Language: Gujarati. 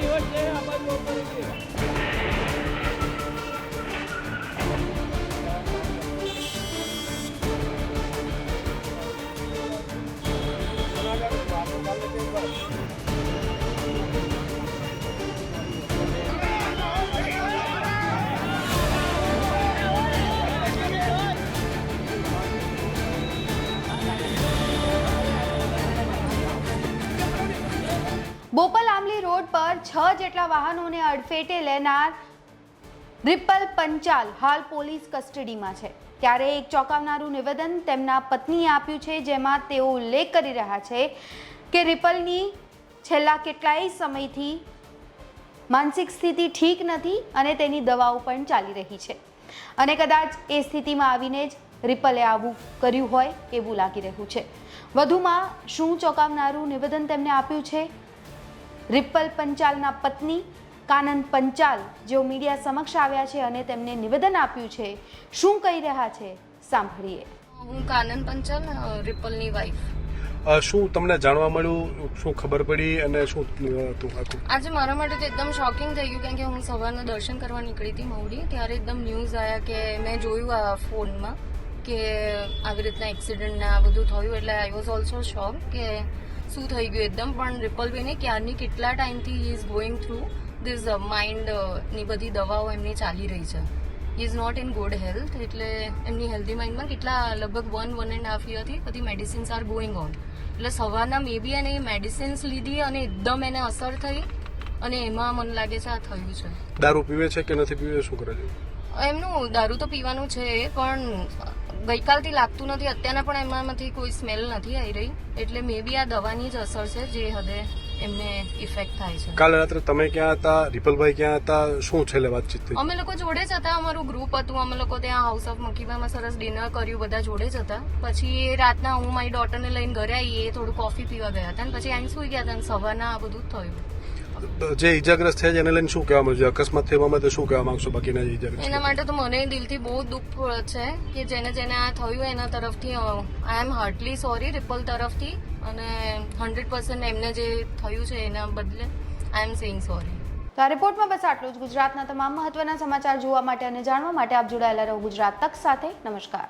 ગયા રિવર્સ છે આ બાજુ ઉપર છે બોપલ આમલી રોડ પર છ જેટલા વાહનોને અડફેટે લેનાર રિપલ પંચાલ હાલ પોલીસ કસ્ટડીમાં છે. ત્યારે એક ચોંકાવનારું નિવેદન તેમના પત્નીએ આપ્યું છે, જેમાં તેઓ ઉલ્લેખ કરી રહ્યા છે કે રિપલની છેલ્લા કેટલાય સમયથી માનસિક સ્થિતિ ઠીક નથી અને તેની દવાઓ પણ ચાલી રહી છે. અને કદાચ એ સ્થિતિમાં આવીને જ રિપલે આવું કર્યું હોય એવું લાગી રહ્યું છે. વધુમાં શું ચોંકાવનારું નિવેદન તેમને આપ્યું છે? રિપલ પંચાલના પત્ની કાનન પંચાલ જેઓ મીડિયા સમક્ષ આવ્યા છે અને તેમને નિવેદન આપ્યું છે શું કહી રહ્યા છે સાંભળીએ. હું કાનન પંચાલ રિપલની વાઈફ શું તમને જાણવા મળ્યું શું ખબર પડી અને શું હતું આજે મારા માટે તો એકદમ શોકિંગ થઈ ગયું કારણ કે હું સવારના દર્શન કરવા નીકળી હતી મહુડી ત્યારે એકદમ ન્યૂઝ આવ્યા કે મેં જોયું આ ફોનમાં કે આવી રીતના એક્સિડન્ટ ને આ બધું થયું એટલે આઈ વોઝ ઓલ્સો શોક કે શું થઈ ગયું એકદમ? પણ રિપલબેને ક્યારની કેટલા ટાઈમથી he is going through this માઇન્ડની બધી દવાઓ એમની ચાલી રહી છે. He is not in good health એટલે એમની હેલ્ધી માઇન્ડમાં કેટલા લગભગ વન વન એન્ડ હાફ યરથી બધી મેડિસિન્સ આર ગોઈંગ ઓન એટલે સવારના મે બી એને મેડિસિન્સ લીધી અને એકદમ એને અસર થઈ અને એમાં મને લાગે છે આ થયું છે. દારૂ પીવે છે કે નથી પીવે? શું કરે છે? એમનું દારૂ તો પીવાનું છે પણ ગઈકાલથી લાગતું નથી અત્યારના પણ એમનામાંથી કોઈ સ્મેલ નથી આવી રહી. એટલે મે બી આ દવાની જ અસર છે જે હદે એમને ઇફેક્ટ થાય છે. કાલ રાત્રે તમે ક્યાં હતા? રિપલભાઈ ક્યાં હતા? શું છેલ્લે વાતચીત થઈ? અમે લોકો જોડે જ હતા અમારું ગ્રુપ હતું અમે લોકો ત્યાં હાઉસ ઓફ મકીબામાં સરસ ડિનર કર્યું બધા જોડે જ હતા. પછી એ રાતના હું મારી ડોટરને લઈને ઘરે આવી એ થોડું કોફી પીવા ગયા હતા અને પછી અહીં સુઈ ગયા હતા અને સવારના આ બધું જ થયું. જે ઈજાગ્રસ્ત થયા છે એને લઈને શું કહેવા માંગશો? અકસ્માત થવા માટે શું કહેવા માંગશો બાકીના જે ઈજાગ્રસ્ત એના માટે તો મને દિલથી બહુ દુઃખ છે કે જેને જેને આ થયું એના તરફથી આઈ એમ હાર્ટલી સોરી રિપલ તરફથી અને હંડ્રેડ પર્સન્ટ એમને જે થયું છે એના બદલે આઈ એમ સેઇંગ સોરી તો આ રિપોર્ટમાં બસ આટલું જ. ગુજરાતના તમામ મહત્વના સમાચાર જોવા માટે અને જાણવા માટે આપ જોડાયેલા રહો ગુજરાત તક સાથે. નમસ્કાર.